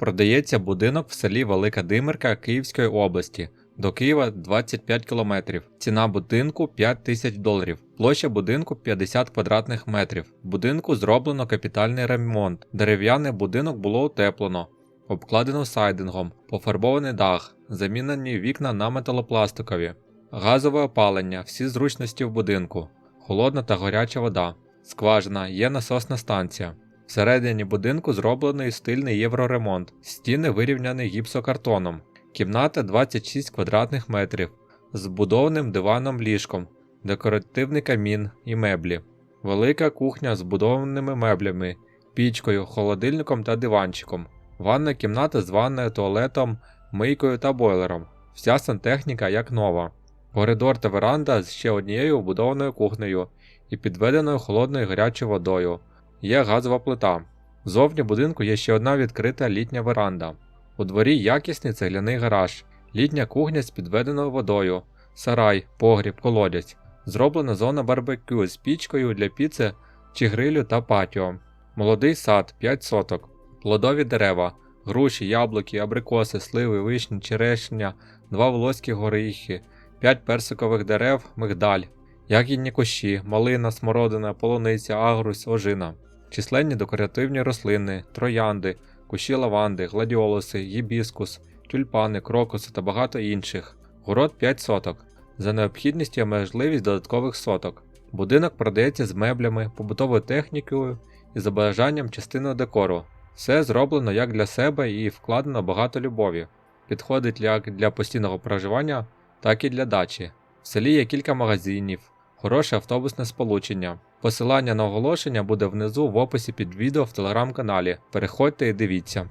Продається будинок в селі Велика Димирка Київської області. До Києва 25 км. Ціна будинку 5 тисяч доларів. Площа будинку 50 квадратних метрів. Будинку зроблено капітальний ремонт. Дерев'яний будинок було утеплено, обкладено сайдингом, пофарбований дах, замінені вікна на металопластикові, газове опалення, всі зручності в будинку, холодна та гаряча вода, скважина, є насосна станція. Всередині будинку зроблений стильний євроремонт, стіни вирівняні гіпсокартоном, кімната 26 квадратних метрів з будованим диваном ліжком, декоративний камін і меблі, велика кухня з будованими меблями, пічкою, холодильником та диванчиком, ванна кімната з ванною, туалетом, мийкою та бойлером. Вся сантехніка як нова. Коридор та веранда з ще однією вбудованою кухнею і підведеною холодною гарячою водою. Є газова плита. Зовні будинку є ще одна відкрита літня веранда. У дворі якісний цегляний гараж, літня кухня з підведеною водою, сарай, погріб, колодязь. Зроблена зона барбекю з пічкою для піци чи грилю та патіо. Молодий сад 5 соток. Плодові дерева, груші, яблуки, абрикоси, сливи, вишні, черешня, два волоські горіхи, 5 персикових дерев, мигдаль, ягідні кущі, малина, смородина, полуниця, агрус, ожина, численні декоративні рослини, троянди, кущі лаванди, гладіолуси, гібіскус, тюльпани, крокуси та багато інших. Город 5 соток. За необхідністю є можливість додаткових соток. Будинок продається з меблями, побутовою технікою і за бажанням частиною декору. Все зроблено як для себе і вкладено багато любові. Підходить як для постійного проживання, так і для дачі. В селі є кілька магазинів, хороше автобусне сполучення. Посилання на оголошення буде внизу в описі під відео в телеграм-каналі. Переходьте і дивіться.